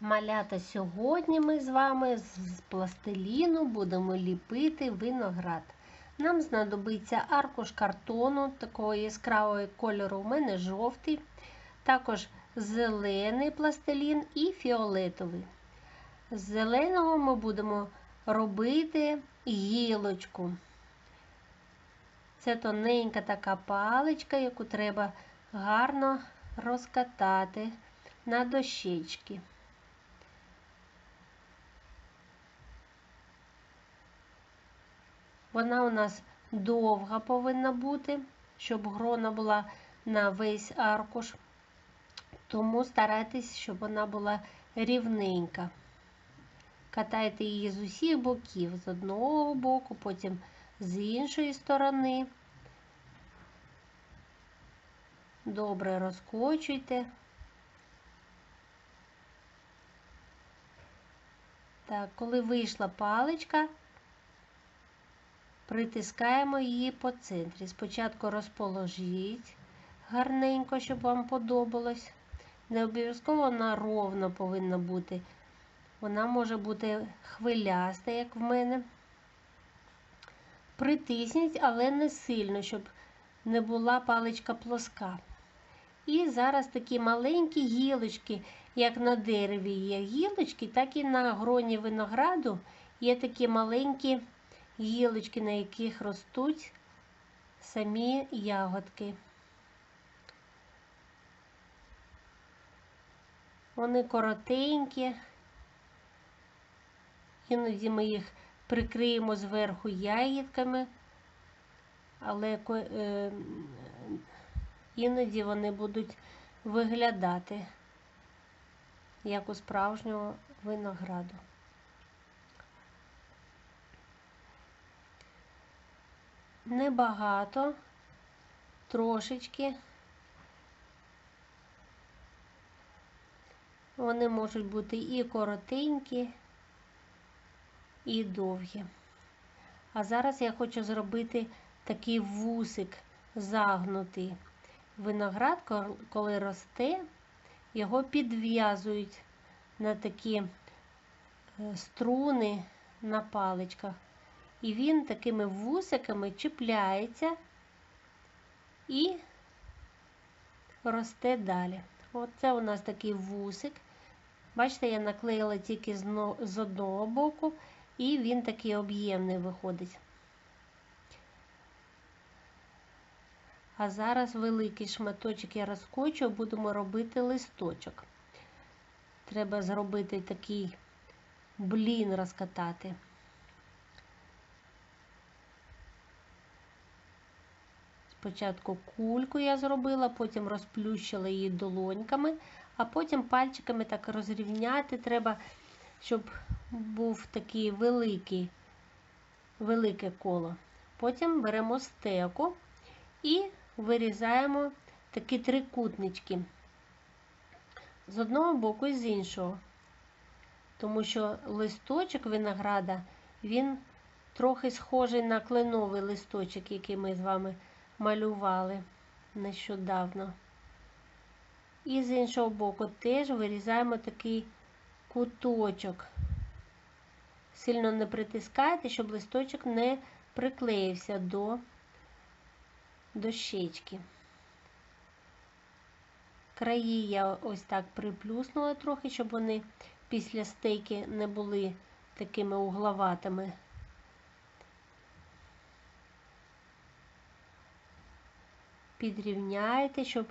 Малята, сьогодні ми з вами з пластиліну будемо ліпити виноград. Нам знадобиться аркуш картону такого яскравого кольору. У мене жовтий, також зелений пластилін і фіолетовий. З зеленого ми будемо робити гілочку. Це тоненька така паличка, яку треба гарно розкатати на дощечки. Вона у нас довга повинна бути, щоб грона була на весь аркуш. Тому старайтесь, щоб вона була рівненька. Катайте її з усіх боків, з одного боку, потім з іншої сторони. Добре розкочуйте. Так, коли вийшла паличка, притискаємо її по центрі. Спочатку розположіть гарненько, щоб вам подобалось. Не обов'язково вона ровно повинна бути. Вона може бути хвиляста, як в мене. Притисніть, але не сильно, щоб не була паличка плоска. І зараз такі маленькі гілочки, як на дереві є гілочки, так і на гроні винограду є такі маленькі гілочки, на яких ростуть самі ягодки. Вони коротенькі, іноді ми їх прикриємо зверху ягідками, але е, іноді вони будуть виглядати як у справжнього винограду. Небагато, трошечки. Вони можуть бути і коротенькі, і довгі. А зараз я хочу зробити такий вусик загнутий. Виноград, коли росте, його підв'язують на такі е, струни на паличках. І він такими вусиками чіпляється і росте далі. Оце у нас такий вусик. Бачите, я наклеїла тільки з одного боку, і він такий об'ємний виходить. А зараз великий шматочок я розкочу, будемо робити листочок. Треба зробити такий блін розкатати. Спочатку кульку я зробила, потім розплющила її долоньками, а потім пальчиками так розрівняти треба, щоб був такий великий, велике коло. Потім беремо стеку і вирізаємо такі трикутнички з одного боку і з іншого. Тому що листочок винограда, він трохи схожий на кленовий листочок, який ми з вами малювали нещодавно. І з іншого боку теж вирізаємо такий куточок. Сильно не притискайте, щоб листочок не приклеївся до дощечки. Краї я ось так приплюснула трохи, щоб вони після стейки не були такими угловатими. Підрівняйте, щоб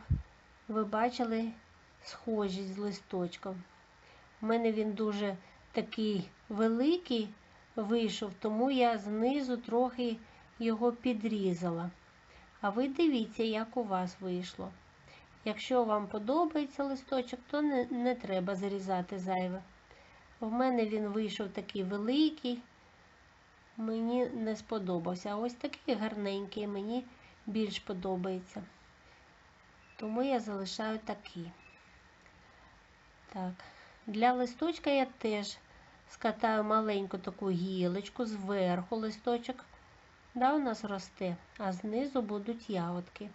ви бачили схожість з листочком. У мене він дуже такий великий вийшов, тому я знизу трохи його підрізала. А ви дивіться, як у вас вийшло. Якщо вам подобається листочок, то не, не треба зрізати зайве. В мене він вийшов такий великий, мені не сподобався. А ось такий гарненький, мені більш подобається. Тому я залишаю такий. Так, Для листочка я теж скатаю маленьку таку гілочку, зверху листочок да, у нас росте, а знизу будуть ягодки.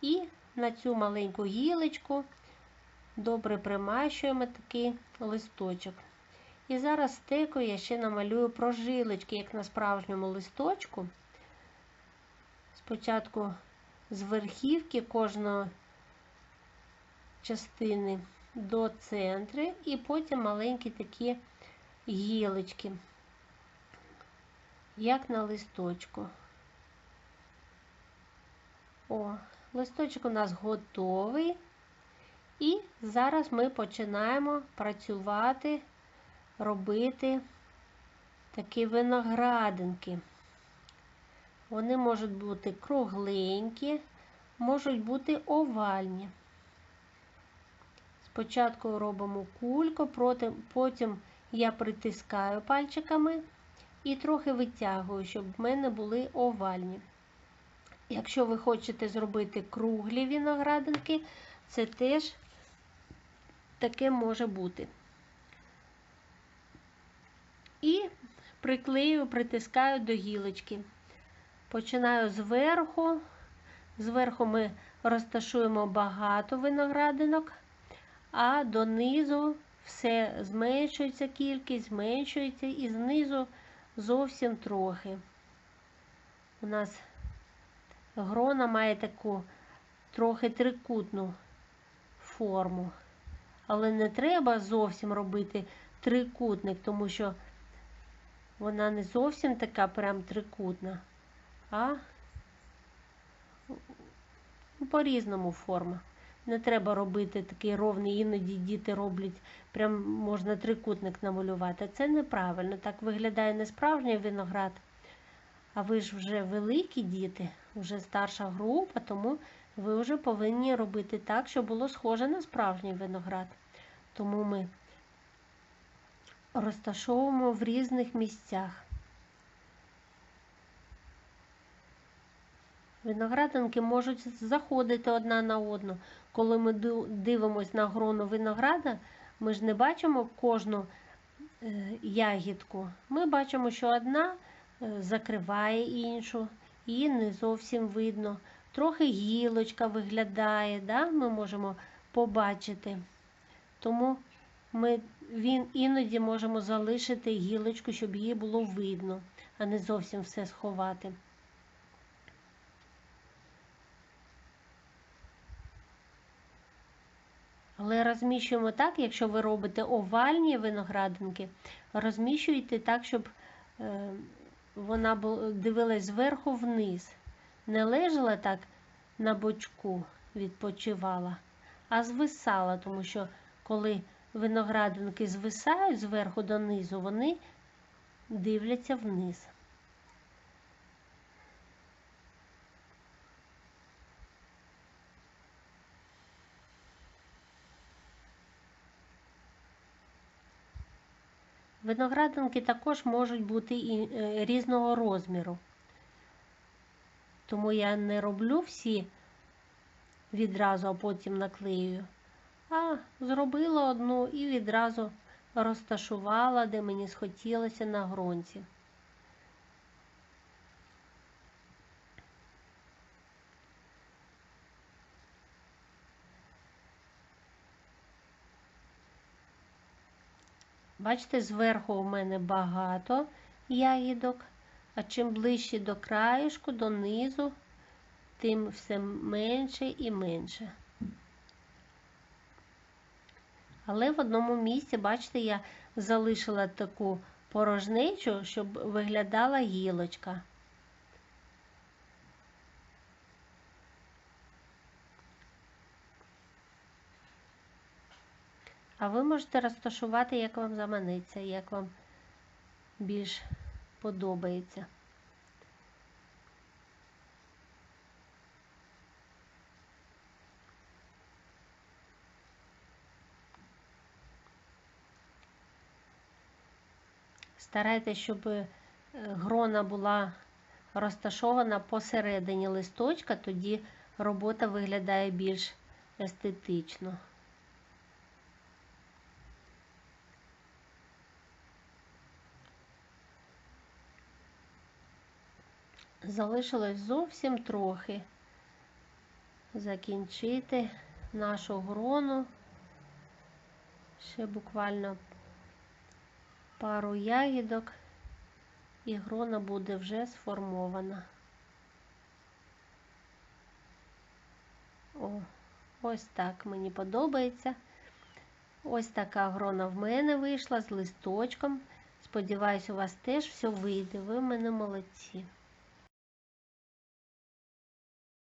І на цю маленьку гілочку добре примащуємо такий листочок. І зараз стекою я ще намалюю прожилочки, як на справжньому листочку. Спочатку з верхівки кожної частини до центру, і потім маленькі такі гілочки, як на листочку. О, листочок у нас готовий. І зараз ми починаємо працювати, робити такі виноградинки. Вони можуть бути кругленькі, можуть бути овальні. Спочатку робимо кульку, потім я притискаю пальчиками і трохи витягую, щоб в мене були овальні. Якщо ви хочете зробити круглі виноградинки, це теж таке може бути. І приклею, притискаю до гілочки. Починаю зверху. Зверху ми розташуємо багато виноградинок, а донизу все зменшується кількість, зменшується і знизу зовсім трохи. У нас грона має таку трохи трикутну форму. Але не треба зовсім робити трикутник, тому що вона не зовсім така прям трикутна, а по-різному форма. Не треба робити такий ровний, іноді діти роблять, прям можна трикутник намалювати. Це неправильно. Так виглядає не справжній виноград. А ви ж вже великі діти, вже старша група, тому ви вже повинні робити так, щоб було схоже на справжній виноград. Тому ми розташовуємо в різних місцях. Виноградинки можуть заходити одна на одну. Коли ми дивимося на грону винограда, ми ж не бачимо кожну е, ягідку. Ми бачимо, що одна е, закриває іншу, її не зовсім видно. Трохи гілочка виглядає, да? ми можемо побачити. Тому ми він іноді можемо залишити гілочку, щоб її було видно, а не зовсім все сховати. Але розміщуємо так, якщо ви робите овальні виноградинки, розміщуйте так, щоб е, вона дивилась зверху вниз. Не лежала так на бочку, відпочивала, а звисала, тому що коли виноградинки звисають зверху донизу, вони дивляться вниз. Виноградинки також можуть бути і е, різного розміру. Тому я не роблю всі відразу, а потім наклеюю. А зробила одну і відразу розташувала, де мені схотілося на ґрунті. Бачите, зверху у мене багато ягідок, а чим ближче до краєшку, до низу, тим все менше і менше. Але в одному місці, бачите, я залишила таку порожнечу, щоб виглядала гілочка. А ви можете розташувати, як вам заманеться, як вам більш подобається. Старайтесь, щоб е, грона була розташована посередині листочка, тоді робота виглядає більш естетично. Залишилось зовсім трохи закінчити нашу грону Ще буквально пару ягідок і грона буде вже сформована. О, ось так мені подобається. Ось така грона в мене вийшла з листочком. Сподіваюсь, у вас теж все вийде. Ви в мене молодці.